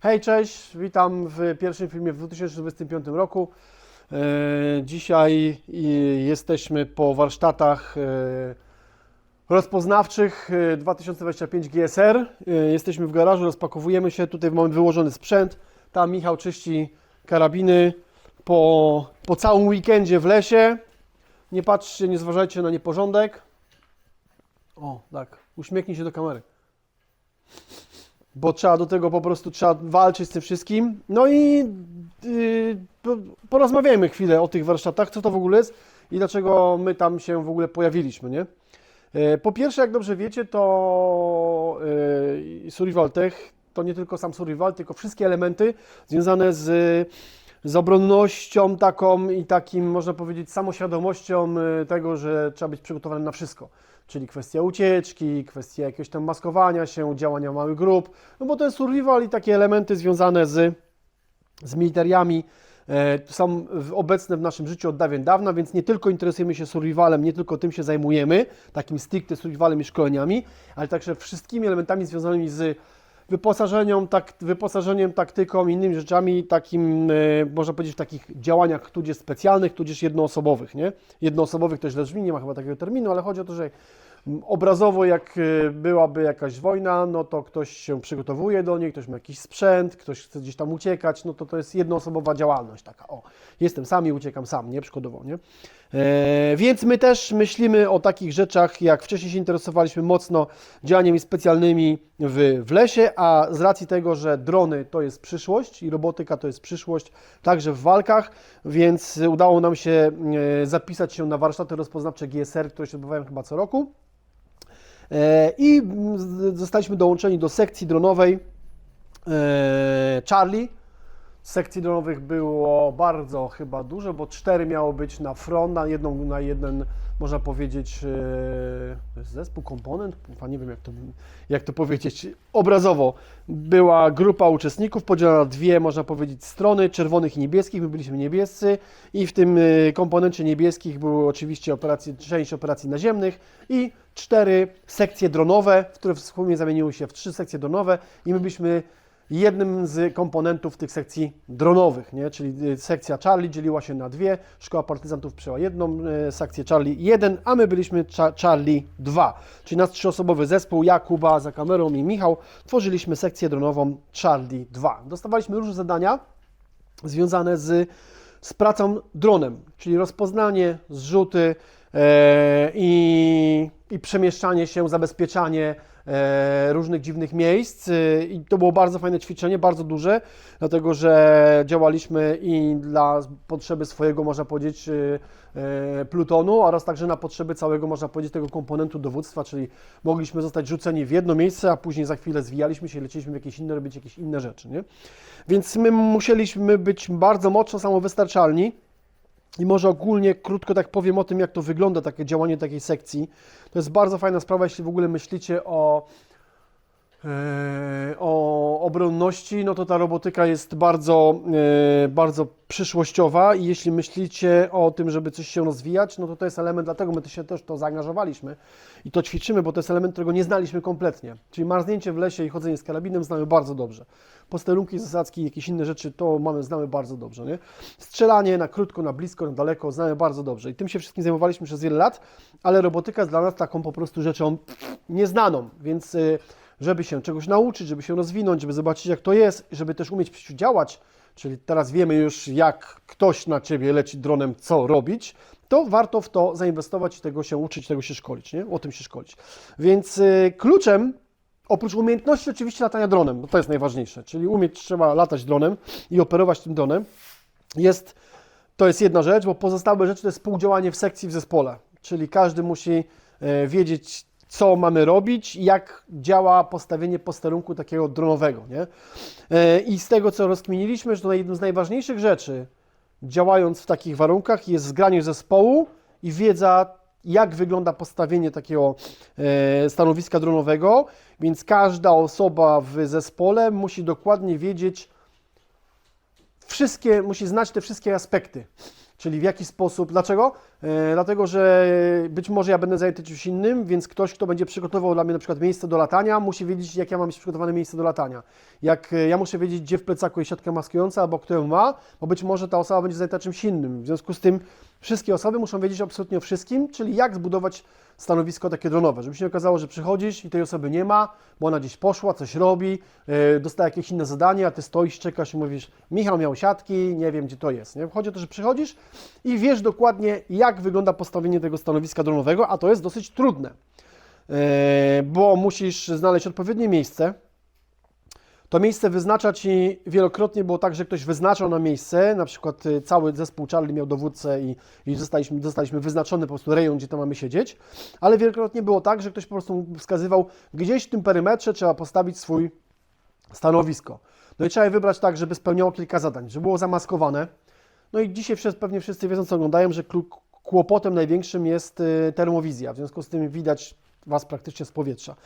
Hej, cześć, witam w pierwszym filmie w 2025 roku. E, dzisiaj jesteśmy po warsztatach e, rozpoznawczych e, 2025 GSR. E, jesteśmy w garażu, rozpakowujemy się, tutaj mamy wyłożony sprzęt. Tam Michał czyści karabiny po, po całym weekendzie w lesie. Nie patrzcie, nie zważajcie na nieporządek. O, tak, uśmiechnij się do kamery bo trzeba do tego po prostu trzeba walczyć z tym wszystkim. No i yy, po- porozmawiajmy chwilę o tych warsztatach, co to w ogóle jest i dlaczego my tam się w ogóle pojawiliśmy, nie? E, Po pierwsze, jak dobrze wiecie, to yy, Tech to nie tylko sam survival, tylko wszystkie elementy związane z, z obronnością taką i takim, można powiedzieć, samoświadomością y, tego, że trzeba być przygotowanym na wszystko. Czyli kwestia ucieczki, kwestia jakiegoś tam maskowania się, działania małych grup, no bo jest survival i takie elementy związane z, z e, są obecne w naszym życiu od dawien dawna, więc nie tylko interesujemy się survivalem, nie tylko tym się zajmujemy, takim stricte survivalem i szkoleniami, ale także wszystkimi elementami związanymi z wyposażeniem, tak, wyposażeniem, taktyką, innymi rzeczami, takim, e, można powiedzieć, w takich działaniach tudzież specjalnych, tudzież jednoosobowych, nie? Jednoosobowych to źle brzmi, nie ma chyba takiego terminu, ale chodzi o to, że obrazowo jak e, byłaby jakaś wojna, no to ktoś się przygotowuje do niej, ktoś ma jakiś sprzęt, ktoś chce gdzieś tam uciekać, no to to jest jednoosobowa działalność taka, o, jestem sam i uciekam sam, nie? Przykładowo, nie? E, więc my też myślimy o takich rzeczach, jak wcześniej się interesowaliśmy mocno działaniami specjalnymi w, w lesie, a z racji tego, że drony to jest przyszłość i robotyka to jest przyszłość, także w walkach, więc udało nam się e, zapisać się na warsztaty rozpoznawcze GSR, które się odbywają chyba co roku. E, I zostaliśmy dołączeni do sekcji dronowej Charlie. Sekcji dronowych było bardzo chyba dużo, bo cztery miało być na front, na jedną, na jeden, można powiedzieć, e, zespół, komponent, nie wiem jak to, jak to powiedzieć, obrazowo. Była grupa uczestników podzielona na dwie, można powiedzieć, strony, czerwonych i niebieskich, my byliśmy niebiescy i w tym e, komponencie niebieskich były oczywiście operacje, część operacji naziemnych i cztery sekcje dronowe, które wspólnie zamieniły się w trzy sekcje dronowe i my byliśmy jednym z komponentów tych sekcji dronowych, nie? czyli y, sekcja Charlie dzieliła się na dwie, Szkoła Partyzantów przyjęła jedną y, sekcję Charlie 1, a my byliśmy Cha- Charlie 2, czyli nasz trzyosobowy zespół, ja, Kuba za kamerą i Michał, tworzyliśmy sekcję dronową Charlie 2. Dostawaliśmy różne zadania związane z, z pracą dronem, czyli rozpoznanie, zrzuty e, i, i przemieszczanie się, zabezpieczanie różnych dziwnych miejsc. E, I to było bardzo fajne ćwiczenie, bardzo duże, dlatego że działaliśmy i dla potrzeby swojego, można powiedzieć, e, e, plutonu oraz także na potrzeby całego, można powiedzieć, tego komponentu dowództwa, czyli mogliśmy zostać rzuceni w jedno miejsce, a później za chwilę zwijaliśmy się i leciliśmy w jakieś inne, robić jakieś inne rzeczy, nie? Więc my musieliśmy być bardzo mocno samowystarczalni. I może ogólnie krótko tak powiem o tym, jak to wygląda takie działanie takiej sekcji. To jest bardzo fajna sprawa, jeśli w ogóle myślicie o, o obronności, no to ta robotyka jest bardzo, e, bardzo przyszłościowa i jeśli myślicie o tym, żeby coś się rozwijać, no to to jest element, dlatego my się też to zaangażowaliśmy i to ćwiczymy, bo to jest element, którego nie znaliśmy kompletnie. Czyli marznięcie w lesie i chodzenie z karabinem znamy bardzo dobrze. Posterunki, zasadzki, jakieś inne rzeczy, to mamy, znamy bardzo dobrze, nie? Strzelanie na krótko, na blisko, na daleko znamy bardzo dobrze i tym się wszystkim zajmowaliśmy przez wiele lat, ale robotyka jest dla nas taką po prostu rzeczą nieznaną, więc y, żeby się czegoś nauczyć, żeby się rozwinąć, żeby zobaczyć jak to jest, żeby też umieć przeciwdziałać, czyli teraz wiemy już jak ktoś na Ciebie leci dronem, co robić, to warto w to zainwestować i tego się uczyć, tego się szkolić, nie? O tym się szkolić. Więc y, kluczem Oprócz umiejętności oczywiście latania dronem, bo to jest najważniejsze, czyli umieć trzeba latać dronem i operować tym dronem. Jest, to jest jedna rzecz, bo pozostałe rzeczy to jest współdziałanie w sekcji, w zespole, czyli każdy musi e, wiedzieć, co mamy robić jak działa postawienie posterunku takiego dronowego. Nie? E, I z tego, co rozkminiliśmy, że jedną z najważniejszych rzeczy, działając w takich warunkach, jest zgranie zespołu i wiedza, jak wygląda postawienie takiego e, stanowiska dronowego, więc każda osoba w zespole musi dokładnie wiedzieć wszystkie, musi znać te wszystkie aspekty. Czyli w jaki sposób, dlaczego? E, dlatego, że być może ja będę zajęty czymś innym, więc ktoś, kto będzie przygotował dla mnie na przykład miejsce do latania, musi wiedzieć, jak ja mam przygotowane miejsce do latania. Jak e, ja muszę wiedzieć, gdzie w plecaku jest siatka maskująca, albo kto ją ma, bo być może ta osoba będzie zajęta czymś innym. W związku z tym wszystkie osoby muszą wiedzieć absolutnie o wszystkim, czyli jak zbudować stanowisko takie dronowe, żeby się nie okazało, że przychodzisz i tej osoby nie ma, bo ona gdzieś poszła, coś robi, yy, dostała jakieś inne zadanie, a ty stoisz, czekasz i mówisz, Michał miał siatki, nie wiem gdzie to jest. Nie? Chodzi o to, że przychodzisz i wiesz dokładnie, jak wygląda postawienie tego stanowiska dronowego, a to jest dosyć trudne, yy, bo musisz znaleźć odpowiednie miejsce, to miejsce wyznacza Ci wielokrotnie było tak, że ktoś wyznaczał na miejsce, na przykład y, cały zespół Charlie miał dowódcę i, i zostaliśmy, zostaliśmy wyznaczony po prostu rejon, gdzie tam mamy siedzieć, ale wielokrotnie było tak, że ktoś po prostu wskazywał, gdzieś w tym perymetrze trzeba postawić swój stanowisko. No i trzeba je wybrać tak, żeby spełniało kilka zadań, żeby było zamaskowane. No i dzisiaj wszyscy, pewnie wszyscy wiedzą, co oglądają, że kłopotem największym jest y, termowizja, w związku z tym widać Was praktycznie z powietrza.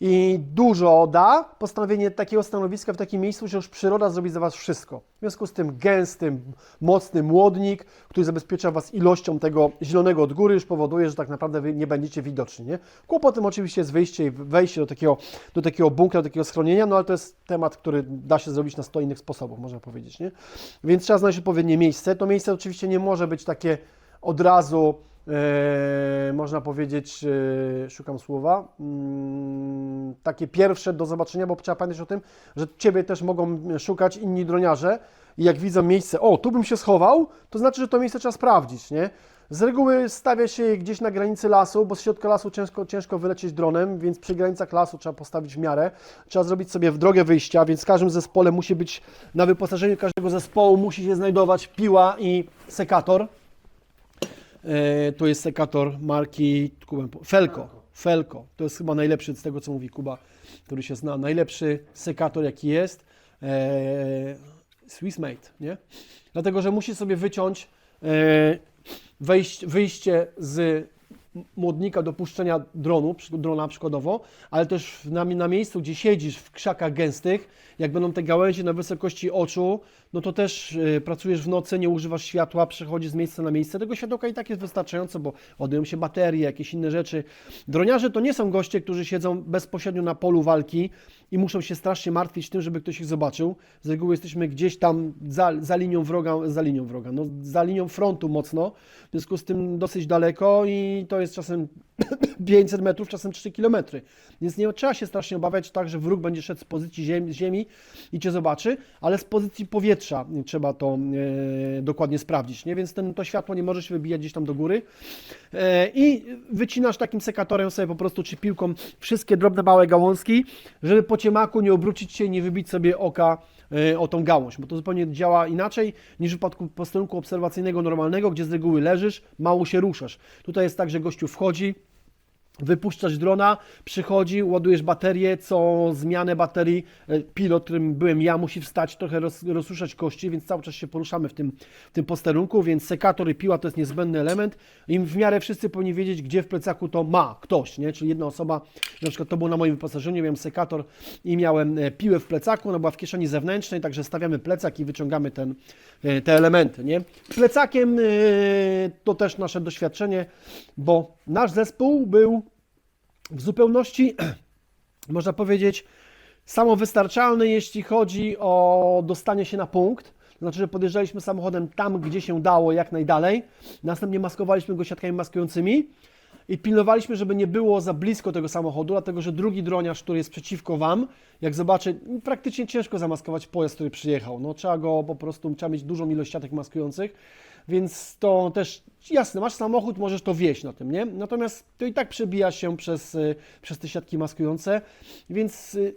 I dużo da postanowienie takiego stanowiska w takim miejscu, że już przyroda zrobi za Was wszystko. W związku z tym gęsty, mocny młodnik, który zabezpiecza Was ilością tego zielonego od góry, już powoduje, że tak naprawdę Wy nie będziecie widoczni. Nie? Kłopotem oczywiście jest wyjście i wejście do takiego, do takiego bunkra, do takiego schronienia, no ale to jest temat, który da się zrobić na 100 innych sposobów, można powiedzieć. Nie? Więc trzeba znaleźć odpowiednie miejsce. To miejsce oczywiście nie może być takie od razu można powiedzieć, e, szukam słowa, mm, takie pierwsze do zobaczenia, bo trzeba pamiętać o tym, że Ciebie też mogą szukać inni droniarze i jak widzą miejsce, o, tu bym się schował, to znaczy, że to miejsce trzeba sprawdzić, nie? Z reguły stawia się gdzieś na granicy lasu, bo z środka lasu ciężko, ciężko wylecieć dronem, więc przy granicach lasu trzeba postawić w miarę. Trzeba zrobić sobie w drogę wyjścia, więc w każdym zespole musi być, na wyposażeniu każdego zespołu musi się znajdować piła i sekator. E, to jest sekator marki Felco. Felco. To jest chyba najlepszy z tego, co mówi Kuba, który się zna. Najlepszy sekator, jaki jest. E, Swiss made, nie? Dlatego, że musi sobie wyciąć e, wejść, wyjście z młodnika do puszczenia dronu, drona przykładowo, ale też na, na miejscu, gdzie siedzisz w krzakach gęstych, jak będą te gałęzie na wysokości oczu, no to też y, pracujesz w nocy, nie używasz światła, przechodzisz z miejsca na miejsce. Tego światełka i tak jest wystarczająco, bo ładują się baterie, jakieś inne rzeczy. Droniarze to nie są goście, którzy siedzą bezpośrednio na polu walki i muszą się strasznie martwić tym, żeby ktoś ich zobaczył. Z reguły jesteśmy gdzieś tam za, za linią wroga, za linią wroga, no za linią frontu mocno, w związku z tym dosyć daleko i to jest czasem 500 metrów, czasem 3 km. Więc nie trzeba się strasznie obawiać tak, że wróg będzie szedł z pozycji ziemi, ziemi i Cię zobaczy, ale z pozycji powietrza trzeba to e, dokładnie sprawdzić, nie? Więc ten, to światło nie może się wybijać gdzieś tam do góry e, i wycinasz takim sekatorem sobie po prostu, czy piłką wszystkie drobne małe gałązki, żeby po ciemaku nie obrócić się i nie wybić sobie oka e, o tą gałąź, bo to zupełnie działa inaczej niż w przypadku posterunku obserwacyjnego normalnego, gdzie z reguły leżysz, mało się ruszasz. Tutaj jest tak, że gościu wchodzi, Wypuszczasz drona, przychodzi, ładujesz baterię, co zmianę baterii e, pilot, którym byłem ja, musi wstać, trochę roz, rozruszać kości, więc cały czas się poruszamy w tym, w tym posterunku, więc sekator i piła to jest niezbędny element i w miarę wszyscy powinni wiedzieć, gdzie w plecaku to ma ktoś, nie? czyli jedna osoba, na przykład to było na moim wyposażeniu, miałem sekator i miałem e, piłę w plecaku, ona była w kieszeni zewnętrznej, także stawiamy plecak i wyciągamy ten, e, te elementy. Nie? Plecakiem to też nasze doświadczenie, bo nasz zespół był w zupełności, można powiedzieć, samowystarczalny, jeśli chodzi o dostanie się na punkt. Znaczy, że podjeżdżaliśmy samochodem tam, gdzie się dało, jak najdalej. Następnie maskowaliśmy go siatkami maskującymi i pilnowaliśmy, żeby nie było za blisko tego samochodu, dlatego że drugi droniarz, który jest przeciwko Wam, jak zobaczy, praktycznie ciężko zamaskować pojazd, który przyjechał. No, trzeba go po prostu, trzeba mieć dużą ilość siatek maskujących, więc to też, jasne, masz samochód, możesz to wieść na tym, nie? Natomiast to i tak przebija się przez, y, przez te siatki maskujące, więc y,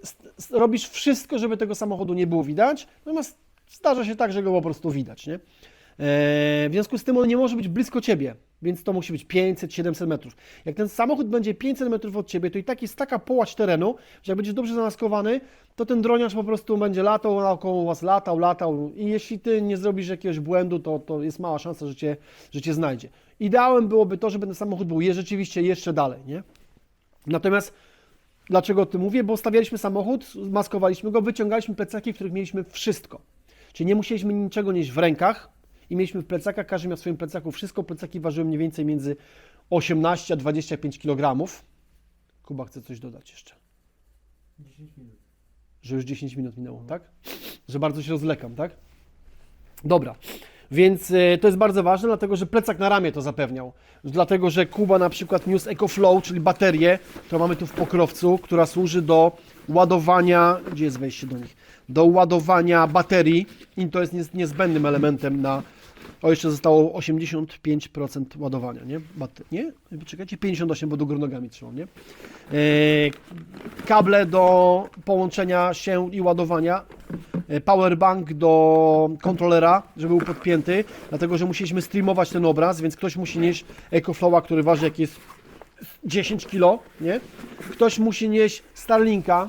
robisz wszystko, żeby tego samochodu nie było widać, natomiast zdarza się tak, że go po prostu widać, nie? E, W związku z tym on nie może być blisko Ciebie, więc to musi być 500-700 metrów. Jak ten samochód będzie 500 metrów od Ciebie, to i tak jest taka połać terenu, że jak będziesz dobrze zamaskowany, to ten droniarz po prostu będzie latał naokoło Was, latał, latał i jeśli Ty nie zrobisz jakiegoś błędu, to, to jest mała szansa, że Cię, że cię znajdzie. Ideałem byłoby to, żeby ten samochód był je rzeczywiście jeszcze dalej, nie? Natomiast Dlaczego o tym mówię? Bo stawialiśmy samochód, maskowaliśmy go, wyciągaliśmy plecaki, w których mieliśmy wszystko. Czyli nie musieliśmy niczego nieść w rękach i mieliśmy w plecakach, każdy miał w swoim plecaku wszystko. Plecaki ważyły mniej więcej między 18 a 25 kg. Kuba chce coś dodać jeszcze. 10 minut. Że już 10 minut minęło, tak? Że bardzo się rozlekam, tak? Dobra. Więc e, to jest bardzo ważne, dlatego że plecak na ramię to zapewniał. Dlatego, że Kuba na przykład niósł EcoFlow, czyli baterię, którą mamy tu w pokrowcu, która służy do ładowania, gdzie jest wejście do nich? Do ładowania baterii i to jest niez- niezbędnym elementem na, o jeszcze zostało 85% ładowania, nie? Bate- nie? Czekajcie, 58, bo do góry nogami trzymam, nie? E, kable do połączenia się i ładowania, e, powerbank do kontrolera, żeby był podpięty, dlatego że musieliśmy streamować ten obraz, więc ktoś musi nieść EcoFlowa, który waży jakieś 10 kg, nie? Ktoś musi nieść Starlinka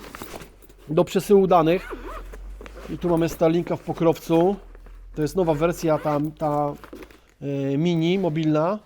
do przesyłu danych. I tu mamy Starlinka w pokrowcu. To jest nowa wersja tam, ta e, mini, mobilna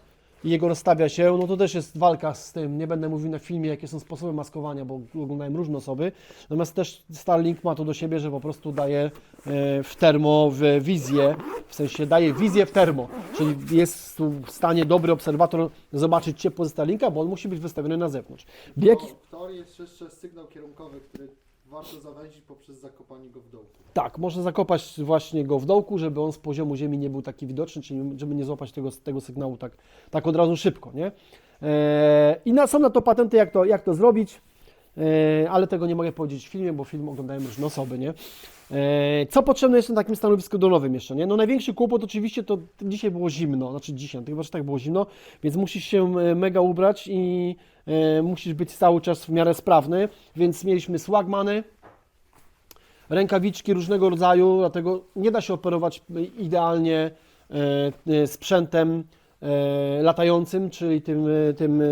i jego rozstawia się, no to też jest walka z tym. Nie będę mówił na filmie, jakie są sposoby maskowania, bo oglądałem różne osoby. Natomiast też Starlink ma to do siebie, że po prostu daje e, w termo, w wizję, w sensie daje wizję w termo, czyli jest tu w stanie dobry obserwator zobaczyć ciepło ze Starlinka, bo on musi być wystawiony na zewnątrz. W teorii jest jeszcze sygnał kierunkowy, który warto zawęzić poprzez zakopanie go w dołku. tak, można zakopać właśnie go w dołku, żeby on z poziomu ziemi nie był taki widoczny, czyli żeby nie złapać tego, tego sygnału tak, tak od razu szybko, nie? E, I na, są na to patenty, jak to, jak to zrobić, ale tego nie mogę powiedzieć w filmie, bo film oglądają różne osoby, nie? E, co potrzebne jest na takim stanowisku dronowym jeszcze, nie? No największy kłopot oczywiście to dzisiaj było zimno, znaczy dzisiaj, na tych warsztatach było zimno, więc musisz się e, mega ubrać i e, musisz być cały czas w miarę sprawny, więc mieliśmy swagmany, rękawiczki różnego rodzaju, dlatego nie da się operować idealnie e, e, sprzętem e, latającym, czyli tym, e, tym e,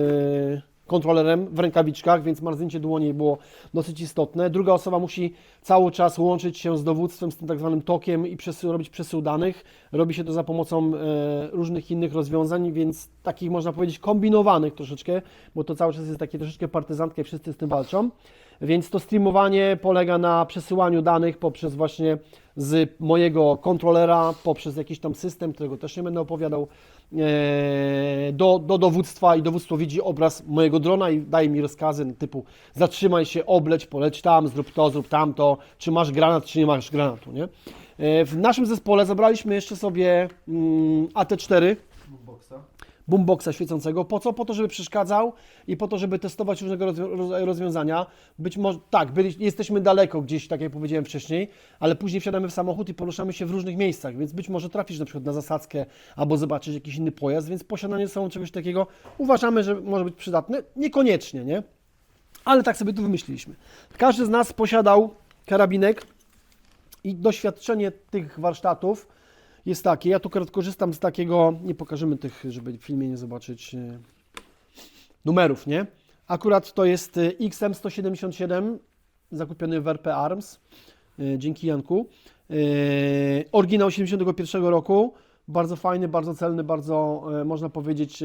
kontrolerem w rękawiczkach, więc marznięcie dłoni było dosyć istotne. Druga osoba musi cały czas łączyć się z dowództwem, z tym tak zwanym tokiem i przesył, robić przesył danych. Robi się to za pomocą e, różnych innych rozwiązań, więc takich można powiedzieć kombinowanych troszeczkę, bo to cały czas jest takie troszeczkę partyzantkie, wszyscy z tym walczą. Więc to streamowanie polega na przesyłaniu danych poprzez właśnie z mojego kontrolera, poprzez jakiś tam system, którego też nie będę opowiadał, e, do, do dowództwa i dowództwo widzi obraz mojego drona i daje mi rozkazy typu zatrzymaj się, obleć, poleć tam, zrób to, zrób tamto, czy masz granat, czy nie masz granatu, nie? E, W naszym zespole zabraliśmy jeszcze sobie mm, AT4, Boomboxa. Boomboxa świecącego. Po co? Po to, żeby przeszkadzał i po to, żeby testować różnego rozwiązania. Być może, tak, byli, jesteśmy daleko gdzieś, tak jak powiedziałem wcześniej, ale później wsiadamy w samochód i poruszamy się w różnych miejscach, więc być może trafisz na przykład na zasadzkę albo zobaczysz jakiś inny pojazd, więc posiadanie są czegoś takiego uważamy, że może być przydatne. Niekoniecznie, nie? Ale tak sobie tu wymyśliliśmy. Każdy z nas posiadał karabinek i doświadczenie tych warsztatów jest takie. Ja tu korzystam z takiego, nie pokażemy tych, żeby w filmie nie zobaczyć e, numerów, nie? Akurat to jest e, XM177 zakupiony w RP Arms, e, dzięki Janku. Oryginał 71 roku. Bardzo fajny, bardzo celny, bardzo można powiedzieć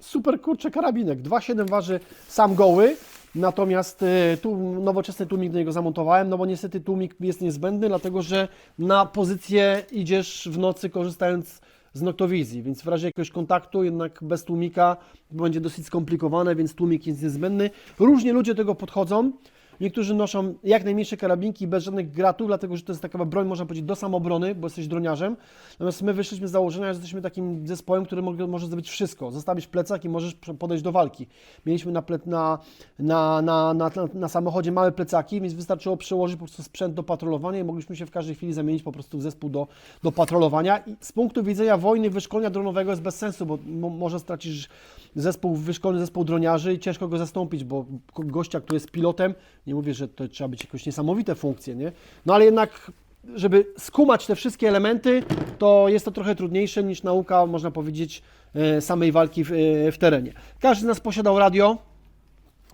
super kurczę karabinek. 2,7 waży sam goły, natomiast e, tu nowoczesny tłumik do niego zamontowałem, no bo niestety tłumik jest niezbędny, dlatego że na pozycję idziesz w nocy korzystając z noktowizji, więc w razie jakiegoś kontaktu jednak bez tłumika będzie dosyć skomplikowane, więc tłumik jest niezbędny. Różnie ludzie do tego podchodzą. Niektórzy noszą jak najmniejsze karabinki bez żadnych gratów, dlatego że to jest taka broń, można powiedzieć, do samobrony, bo jesteś droniarzem. Natomiast my wyszliśmy z założenia, że jesteśmy takim zespołem, który mo- może zrobić wszystko. Zostawisz plecak i możesz podejść do walki. Mieliśmy na, na, na, na, na, na, samochodzie małe plecaki, więc wystarczyło przełożyć po prostu sprzęt do patrolowania i mogliśmy się w każdej chwili zamienić po prostu w zespół do, do patrolowania. I z punktu widzenia wojny, wyszkolenia dronowego jest bez sensu, bo mo- może stracisz zespół, wyszkolony zespół droniarzy i ciężko go zastąpić, bo gościa, który jest pilotem, nie mówię, że to trzeba być jakoś niesamowite funkcje, nie? No ale jednak, żeby skumać te wszystkie elementy, to jest to trochę trudniejsze niż nauka, można powiedzieć, e, samej walki w, e, w terenie. Każdy z nas posiadał radio,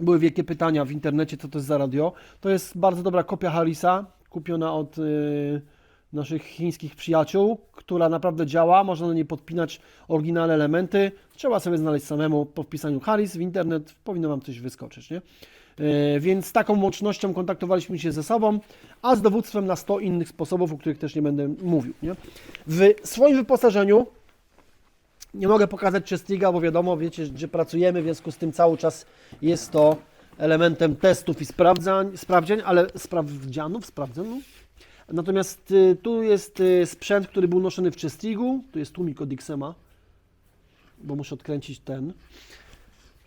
były wielkie pytania w internecie, co to jest za radio. To jest bardzo dobra kopia Harrisa, kupiona od y, naszych chińskich przyjaciół, która naprawdę działa, można na niej podpinać oryginalne elementy. Trzeba sobie znaleźć samemu po wpisaniu Harris w internet, powinno Wam coś wyskoczyć, nie? E, Więc taką łącznością kontaktowaliśmy się ze sobą, a z dowództwem na 100 innych sposobów, o których też nie będę mówił. Nie? W swoim wyposażeniu nie mogę pokazać Chestriga, bo wiadomo, wiecie, że pracujemy, w związku z tym cały czas jest to elementem testów i sprawdzań, sprawdzian, ale sprawdzianów, sprawdzono. Natomiast y, tu jest y, sprzęt, który był noszony w Chestrigu, tu jest tłumik od Xema, bo muszę odkręcić ten.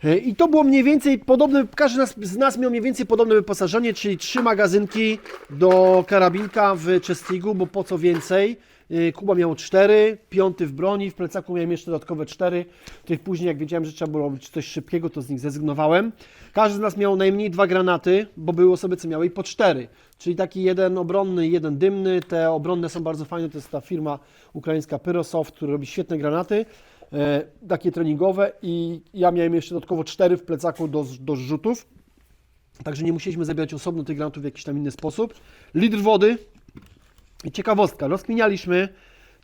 Y, I to było mniej więcej podobne, każdy z nas miał mniej więcej podobne wyposażenie, czyli trzy magazynki do karabinka w Chestrigu, bo po co więcej. Y, Kuba miał cztery, piąty w broni, w plecaku miałem jeszcze dodatkowe cztery, których później jak wiedziałem, że trzeba było robić coś szybkiego, to z nich zrezygnowałem. Każdy z nas miał najmniej dwa granaty, bo były osoby, co miały i po cztery, czyli taki jeden obronny jeden dymny. Te obronne są bardzo fajne, to jest ta firma ukraińska Pyrosoft, która robi świetne granaty, e, takie treningowe i ja miałem jeszcze dodatkowo cztery w plecaku do, do zrzutów. Także nie musieliśmy zabierać osobno tych granatów w jakiś tam inny sposób. Litr wody, i ciekawostka, rozkminialiśmy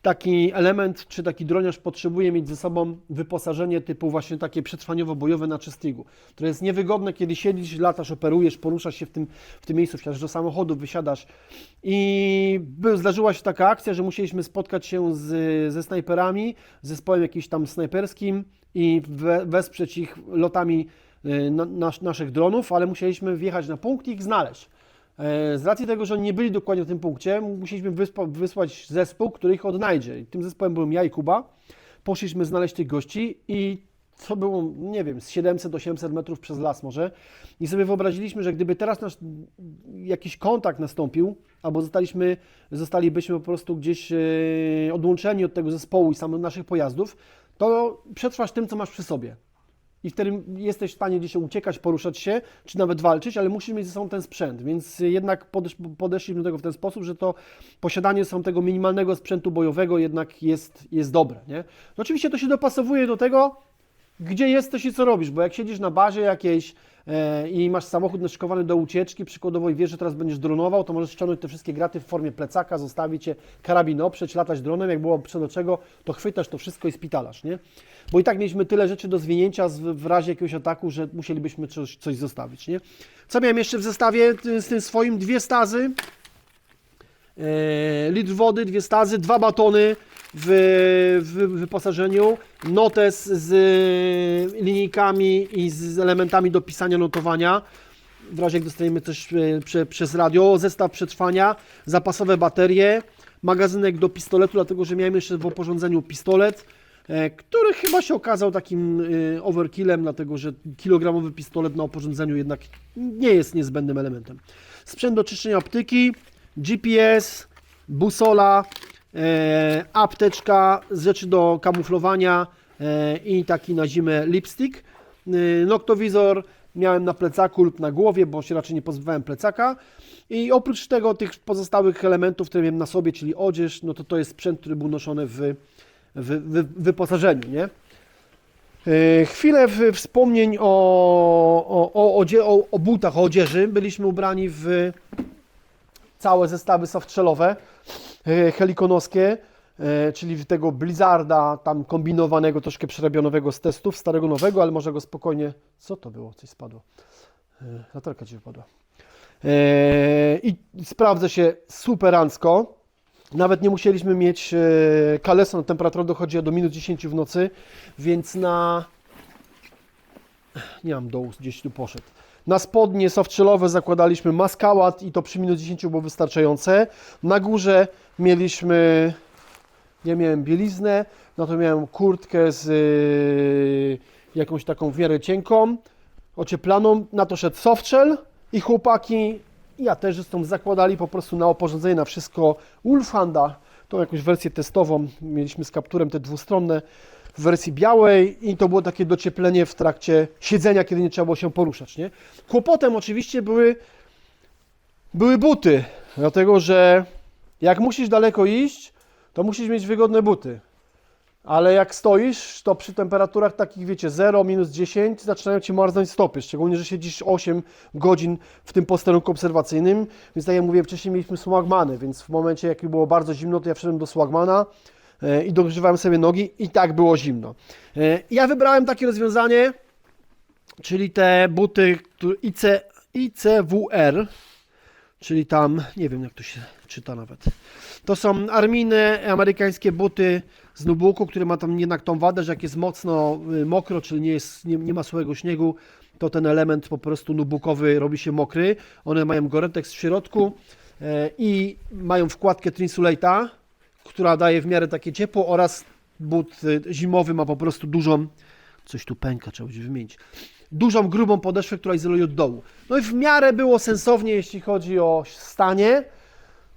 taki element, czy taki droniarz potrzebuje mieć ze sobą wyposażenie typu właśnie takie przetrwaniowo-bojowe na czystigu, które jest niewygodne, kiedy siedzisz, latasz, operujesz, poruszasz się w tym, w tym miejscu, wsiadasz do samochodu, wysiadasz i by, zdarzyła się taka akcja, że musieliśmy spotkać się z, ze snajperami, zespołem jakimś tam snajperskim i we, wesprzeć ich lotami y, na, nasz, naszych dronów, ale musieliśmy wjechać na punkt i ich znaleźć. E, Z racji tego, że oni nie byli dokładnie w tym punkcie, musieliśmy wysłać zespół, który ich odnajdzie. I tym zespołem byłem ja i Kuba. Poszliśmy znaleźć tych gości i to było, nie wiem, z 700-800 metrów przez las może. I sobie wyobraziliśmy, że gdyby teraz nasz jakiś kontakt nastąpił, albo zostaliśmy, zostalibyśmy po prostu gdzieś e, odłączeni od tego zespołu i samych naszych pojazdów, to przetrwasz tym, co masz przy sobie i wtedy jesteś w stanie gdzieś uciekać, poruszać się, czy nawet walczyć, ale musisz mieć ze sobą ten sprzęt, więc jednak podesz, podeszliśmy do tego w ten sposób, że to posiadanie są tego minimalnego sprzętu bojowego jednak jest, jest dobre, nie? No oczywiście to się dopasowuje do tego, gdzie jesteś i co robisz, bo jak siedzisz na bazie jakiejś e, i masz samochód naszykowany do ucieczki, przykładowo i wiesz, że teraz będziesz dronował, to możesz ściągnąć te wszystkie graty w formie plecaka, zostawić je, karabin oprzeć, latać dronem, jak było co do czego, to chwytasz to wszystko i spitalasz, nie? Bo i tak mieliśmy tyle rzeczy do zwinięcia w razie jakiegoś ataku, że musielibyśmy coś, coś zostawić, nie? Co miałem jeszcze w zestawie z tym swoim? Dwie stazy, litr wody, dwie stazy, dwa batony w, w wyposażeniu, notes z e, linijkami i z elementami do pisania notowania. W razie jak dostaniemy coś e, prze, przez radio, zestaw przetrwania, zapasowe baterie, magazynek do pistoletu, dlatego że miałem jeszcze w oporządzeniu pistolet, e, który chyba się okazał takim e, overkillem, dlatego że kilogramowy pistolet na oporządzeniu jednak nie jest niezbędnym elementem. Sprzęt do czyszczenia optyki, GPS, busola, e, apteczka, rzeczy do kamuflowania e, i taki na zimę lipstick. E, noktowizor miałem na plecaku lub na głowie, bo się raczej nie pozbywałem plecaka. I oprócz tego tych pozostałych elementów, które miałem na sobie, czyli odzież, no to to jest sprzęt, który był noszony w, w, w wyposażeniu, nie? E, Chwilę wspomnień o, o, o, o, o butach, o odzieży. Byliśmy ubrani w całe zestawy softshellowe, e, helikonowskie, e, czyli tego Blizzarda, tam kombinowanego, troszkę przerobionego z testów, starego nowego, ale może go spokojnie... Co to było? Coś spadło. E, Latarka ci wypadła. I sprawdza się superancko. Nawet nie musieliśmy mieć kaleson, temperatura dochodzi do minus 10 w nocy, więc na... Nie mam dołu, gdzieś tu poszedł. Na spodnie softshellowe zakładaliśmy maskałat i to przy minus 10 było wystarczające. Na górze mieliśmy, ja miałem bieliznę, no to miałem kurtkę z y, jakąś taką w miarę cienką, ocieplaną, na to szedł softshell i chłopaki, ja też zresztą zakładali po prostu na oporządzenie, na wszystko. Wolfhanda, tą jakąś wersję testową, mieliśmy z kapturem te dwustronne w wersji białej i to było takie docieplenie w trakcie siedzenia, kiedy nie trzeba było się poruszać, nie? Kłopotem oczywiście były, były buty, dlatego że jak musisz daleko iść, to musisz mieć wygodne buty. Ale jak stoisz, to przy temperaturach takich, wiecie, 0, minus 10 zaczynają Ci marznąć stopy, szczególnie, że siedzisz 8 godzin w tym posterunku obserwacyjnym, więc tak jak mówiłem wcześniej, mieliśmy swagmany, więc w momencie, jak było bardzo zimno, to ja wszedłem do swagmana e, i dogrzewałem sobie nogi i tak było zimno. E, Ja wybrałem takie rozwiązanie, czyli te buty IC, ICWR, czyli tam, nie wiem jak to się czyta nawet. To są armijne amerykańskie buty z Nubuku, które ma tam jednak tą wadę, że jak jest mocno y, mokro, czyli nie, jest, nie, nie ma suchego śniegu, to ten element po prostu nubukowy robi się mokry. One mają Goretex w środku e, i mają wkładkę Trinsulata, która daje w miarę takie ciepło oraz but y, zimowy ma po prostu dużą, coś tu pęka, trzeba będzie wymienić, dużą, grubą podeszwę, która izoluje od dołu. No i w miarę było sensownie, jeśli chodzi o stanie.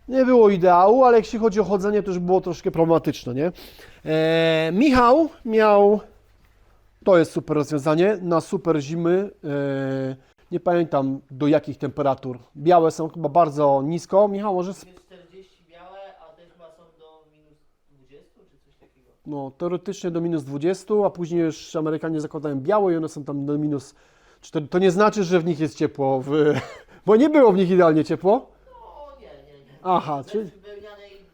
Nie było ideału, ale jeśli chodzi o chodzenie, to już było troszkę problematyczne, nie? E, Michał miał, to jest super rozwiązanie, na super zimy, e, nie pamiętam do jakich temperatur. Białe są chyba bardzo nisko. Michał, może sp- Minus 40 białe, a te chyba są do minus 20 czy coś takiego. No, teoretycznie do minus 20, a później już Amerykanie zakładają białe i one są tam do minus 4. To nie znaczy, że w nich jest ciepło, w... bo nie było w nich idealnie ciepło. No nie, nie, nie. Aha, czyli-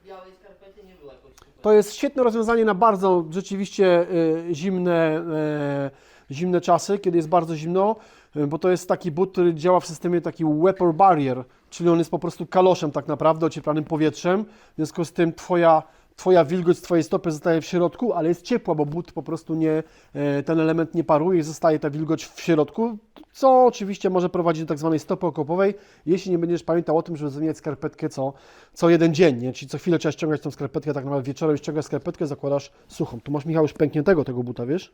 białej skarpety nie było jakoś. To jest świetne rozwiązanie na bardzo rzeczywiście e, zimne, e, zimne czasy, kiedy jest bardzo zimno, e, bo to jest taki but, który działa w systemie taki weapon barrier, czyli on jest po prostu kaloszem tak naprawdę, ocieplanym powietrzem, w związku z tym twoja, twoja wilgoć z twojej stopy zostaje w środku, ale jest ciepła, bo but po prostu nie, e, ten element nie paruje i zostaje ta wilgoć w środku, co oczywiście może prowadzić do tak zwanej stopy okopowej, jeśli nie będziesz pamiętał o tym, żeby zmieniać skarpetkę co, co jeden dzień, nie? czyli co chwilę trzeba ściągać tą skarpetkę, tak naprawdę wieczorem ściągasz skarpetkę, zakładasz suchą. Tu masz Michał już pękniętego tego buta, wiesz?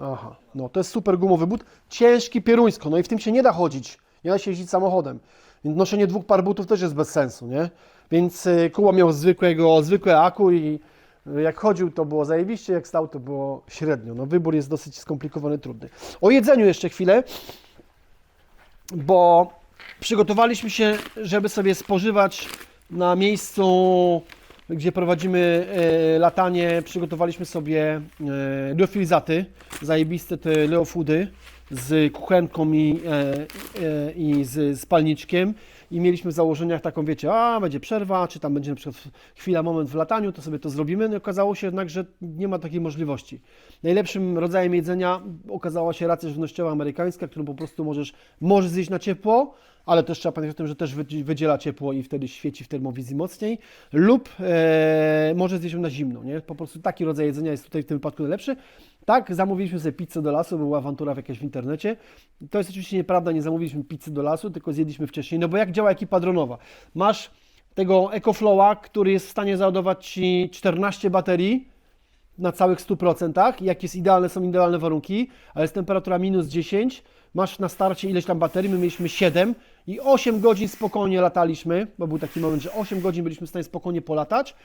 Aha, no to jest super gumowy but, ciężki pieruńsko, no i w tym się nie da chodzić, nie da się jeździć samochodem, noszenie dwóch par butów też jest bez sensu, nie? Więc y, Kuba miał zwykłego, zwykłe aku i y, jak chodził to było zajebiście, jak stał to było średnio, no wybór jest dosyć skomplikowany, trudny. O jedzeniu jeszcze chwilę, bo przygotowaliśmy się, żeby sobie spożywać na miejscu, gdzie prowadzimy e, latanie, przygotowaliśmy sobie e, liofilizaty, zajebiste te leofoody z kuchenką i, e, e, i z spalniczkiem i mieliśmy w założeniach taką, wiecie, a będzie przerwa, czy tam będzie na przykład chwila, moment w lataniu, to sobie to zrobimy. No okazało się jednak, że nie ma takiej możliwości. Najlepszym rodzajem jedzenia okazała się racja żywnościowa amerykańska, którą po prostu możesz, możesz zjeść na ciepło, ale też trzeba pamiętać o tym, że też wydzi- wydziela ciepło i wtedy świeci w termowizji mocniej, lub e, może zjeść na zimno, nie? Po prostu taki rodzaj jedzenia jest tutaj w tym wypadku najlepszy. Tak, zamówiliśmy sobie pizzę do lasu, była awantura w jakaś w internecie. To jest oczywiście nieprawda, nie zamówiliśmy pizzy do lasu, tylko zjedliśmy wcześniej, no bo jak działa ekipa dronowa? Masz tego EcoFlowa, który jest w stanie załadować Ci 14 baterii, na całych 100%, jak jest idealne, są idealne warunki, ale jest temperatura minus 10, masz na starcie ileś tam baterii, my mieliśmy 7 i 8 godzin spokojnie lataliśmy, bo był taki moment, że 8 godzin byliśmy w stanie spokojnie polatać,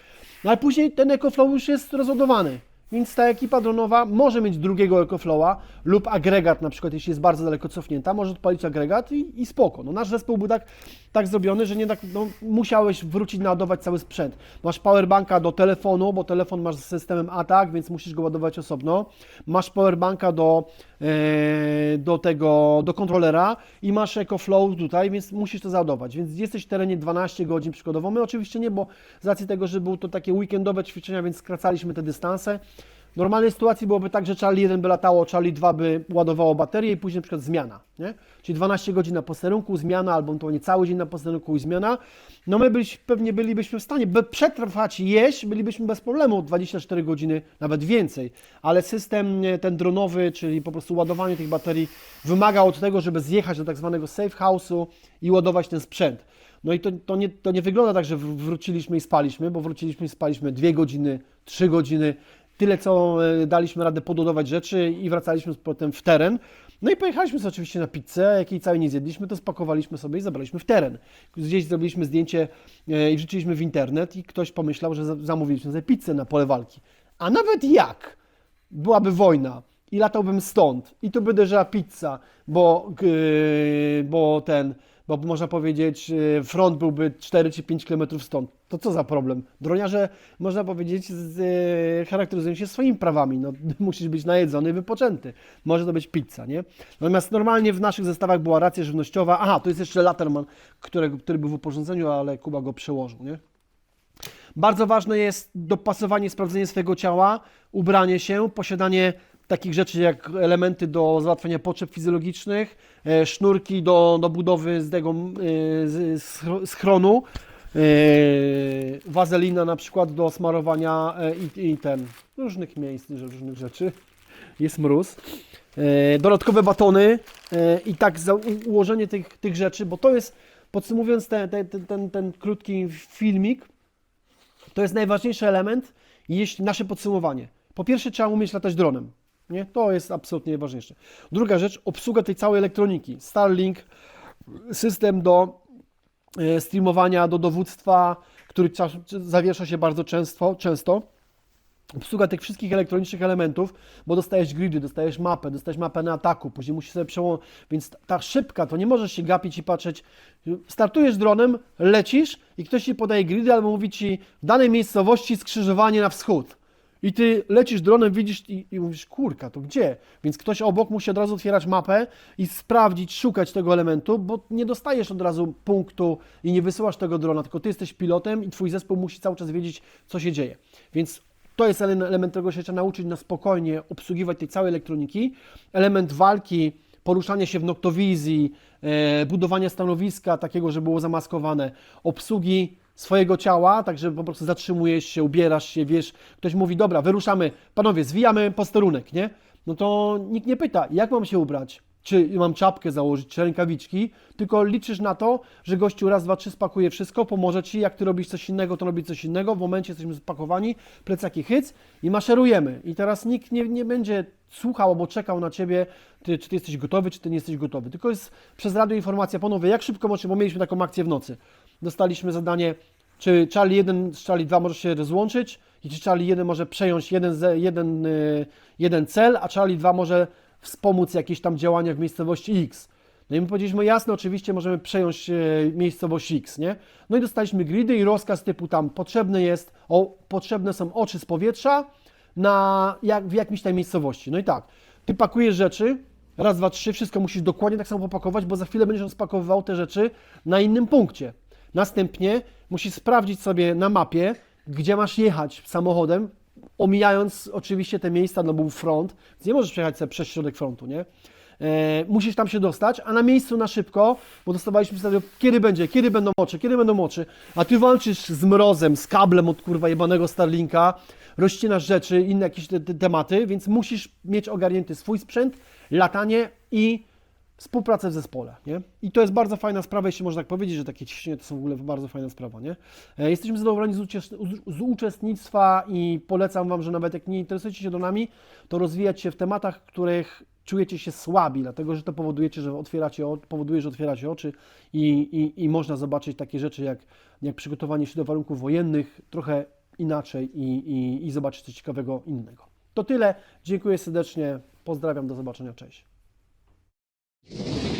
no ale później ten EcoFlow już jest rozładowany. Więc ta ekipa dronowa może mieć drugiego EcoFlowa lub agregat, na przykład jeśli jest bardzo daleko cofnięta, może odpalić agregat i, i spoko. No, nasz zespół był tak, tak zrobiony, że nie tak, no, musiałeś wrócić naładować cały sprzęt. Masz powerbanka do telefonu, bo telefon masz z systemem ATAK, więc musisz go ładować osobno. Masz powerbanka do, e, do tego, do kontrolera i masz EcoFlow tutaj, więc musisz to załadować. Więc jesteś w terenie 12 godzin przykładowo. My oczywiście nie, bo z racji tego, że były to takie weekendowe ćwiczenia, więc skracaliśmy te dystanse. W normalnej sytuacji byłoby tak, że Charlie 1 by latało, Charlie 2 by ładowało baterię i później na przykład zmiana, nie? Czyli 12 godzin na posterunku, zmiana, albo to nie cały dzień na posterunku i zmiana. No my byś, pewnie bylibyśmy w stanie by przetrwać jeść, bylibyśmy bez problemu 24 godziny, nawet więcej. Ale system ten dronowy, czyli po prostu ładowanie tych baterii wymaga od tego, żeby zjechać do tak zwanego safe house'u i ładować ten sprzęt. No i to, to, nie, to nie wygląda tak, że wr- wróciliśmy i spaliśmy, bo wróciliśmy i spaliśmy 2 godziny, 3 godziny, tyle co e, daliśmy radę pododować rzeczy i wracaliśmy potem w teren. No i pojechaliśmy sobie oczywiście na pizzę, jakiej całej nie zjedliśmy, to spakowaliśmy sobie i zabraliśmy w teren. Gdzieś zrobiliśmy zdjęcie e, i wrzuciliśmy w internet i ktoś pomyślał, że za- zamówiliśmy sobie pizzę na pole walki. A nawet jak byłaby wojna i latałbym stąd i tu by uderzyła pizza, bo, yy, bo ten, bo można powiedzieć, e, front byłby 4 czy 5 km stąd. To co za problem? Droniarze, można powiedzieć, z, e, charakteryzują się swoimi prawami. No, musisz być najedzony i wypoczęty. Może to być pizza, nie? Natomiast normalnie w naszych zestawach była racja żywnościowa. Aha, to jest jeszcze Laterman, którego, który był w uporządzeniu, ale Kuba go przełożył, nie? Bardzo ważne jest dopasowanie, sprawdzenie swojego ciała, ubranie się, posiadanie takich rzeczy jak elementy do załatwiania potrzeb fizjologicznych, e, sznurki do, do budowy z tego e, z, schro- schronu, e, wazelina na przykład do smarowania i, i ten, różnych miejsc, różnych rzeczy. Jest mróz. Dodatkowe batony i tak ułożenie tych, tych rzeczy, bo to jest, podsumowując ten, ten, ten, ten krótki filmik, to jest najważniejszy element, jeśli nasze podsumowanie. Po pierwsze, trzeba umieć latać dronem. Nie? To jest absolutnie najważniejsze. Druga rzecz, obsługa tej całej elektroniki. Starlink, system do e, streamowania, do dowództwa, który zawiesza się bardzo często, często. Obsługa tych wszystkich elektronicznych elementów, bo dostajesz gridy, dostajesz mapę, dostajesz mapę na ataku, później musisz sobie przełączyć, więc ta szybka, to nie możesz się gapić i patrzeć, startujesz dronem, lecisz i ktoś ci podaje gridy albo mówi ci w danej miejscowości skrzyżowanie na wschód. I ty lecisz dronem, widzisz i, i mówisz, kurka, to gdzie? Więc ktoś obok musi od razu otwierać mapę i sprawdzić, szukać tego elementu, bo nie dostajesz od razu punktu i nie wysyłasz tego drona, tylko ty jesteś pilotem i twój zespół musi cały czas wiedzieć, co się dzieje. Więc to jest ele- element, którego się trzeba nauczyć na spokojnie obsługiwać tej całej elektroniki. Element walki, poruszania się w noktowizji, e, budowania stanowiska takiego, żeby było zamaskowane, obsługi swojego ciała, także po prostu zatrzymujesz się, ubierasz się, wiesz, ktoś mówi, dobra, wyruszamy, panowie, zwijamy posterunek, nie? No to nikt nie pyta, jak mam się ubrać? Czy mam czapkę założyć, czy rękawiczki, tylko liczysz na to, że gościu raz, dwa, trzy spakuje wszystko, pomoże Ci, jak Ty robisz coś innego, to robi coś innego, w momencie jesteśmy spakowani, plecaki hyc i maszerujemy. I teraz nikt nie, nie będzie słuchał albo czekał na Ciebie, ty, czy Ty jesteś gotowy, czy Ty nie jesteś gotowy, tylko jest przez radio informacja, panowie, jak szybko możecie, bo mieliśmy taką akcję w nocy. Dostaliśmy zadanie, czy Charlie 1 z Charlie 2 może się rozłączyć i czy Charlie 1 może przejąć jeden, jeden, y, jeden cel, a Charlie 2 może wspomóc jakieś tam działania w miejscowości X. No i my powiedzieliśmy, jasne, oczywiście możemy przejąć e, miejscowość X, nie? No i dostaliśmy gridy i rozkaz typu tam potrzebne jest, o, potrzebne są oczy z powietrza na, jak, w jakimś tam miejscowości. No i tak, ty pakujesz rzeczy, raz, dwa, trzy, wszystko musisz dokładnie tak samo popakować, bo za chwilę będziesz rozpakowywał te rzeczy na innym punkcie. Następnie musisz sprawdzić sobie na mapie, gdzie masz jechać samochodem, omijając oczywiście te miejsca, no był front, więc nie możesz przejechać sobie przez środek frontu, nie? E, musisz tam się dostać, a na miejscu na szybko, bo dostawaliśmy wtedy, kiedy będzie, kiedy będą oczy, kiedy będą oczy, a ty walczysz z mrozem, z kablem od kurwa jebanego Starlinka, rozcinasz rzeczy, inne jakieś te, te tematy, więc musisz mieć ogarnięty swój sprzęt, latanie i współpracę w zespole, nie? I to jest bardzo fajna sprawa, jeśli można tak powiedzieć, że takie ciśnienie to są w ogóle bardzo fajna sprawa, nie? E, Jesteśmy zadowoleni z, uczestnictwa i polecam Wam, że nawet jak nie interesujecie się dronami, to rozwijać się w tematach, których czujecie się słabi, dlatego że to powodujecie, że otwieracie, powoduje, że otwieracie oczy i, i, i można zobaczyć takie rzeczy jak, jak przygotowanie się do warunków wojennych trochę inaczej i, i, i zobaczyć coś ciekawego innego. To tyle. Dziękuję serdecznie. Pozdrawiam. Do zobaczenia. Cześć. you